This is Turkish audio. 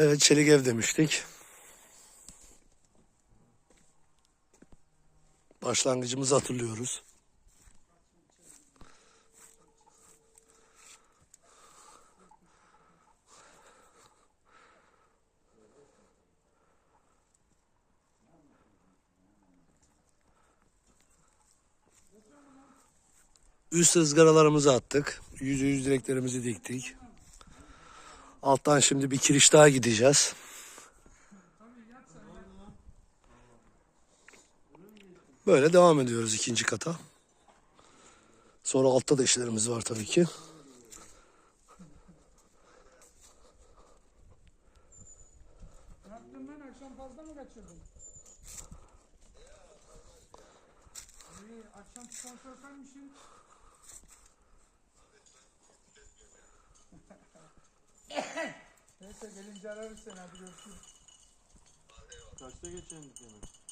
Evet çelik ev demiştik. Başlangıcımızı hatırlıyoruz. Üst ızgaralarımızı attık. Yüzde yüz direklerimizi diktik. Alttan şimdi bir kiriş daha gideceğiz. Böyle devam ediyoruz ikinci kata. Sonra altta da işlerimiz var tabii ki. Akşam sponsor senmişsin. Neyse gelince ararız seni hadi görüşürüz. Kaçta geçelim dükkanı?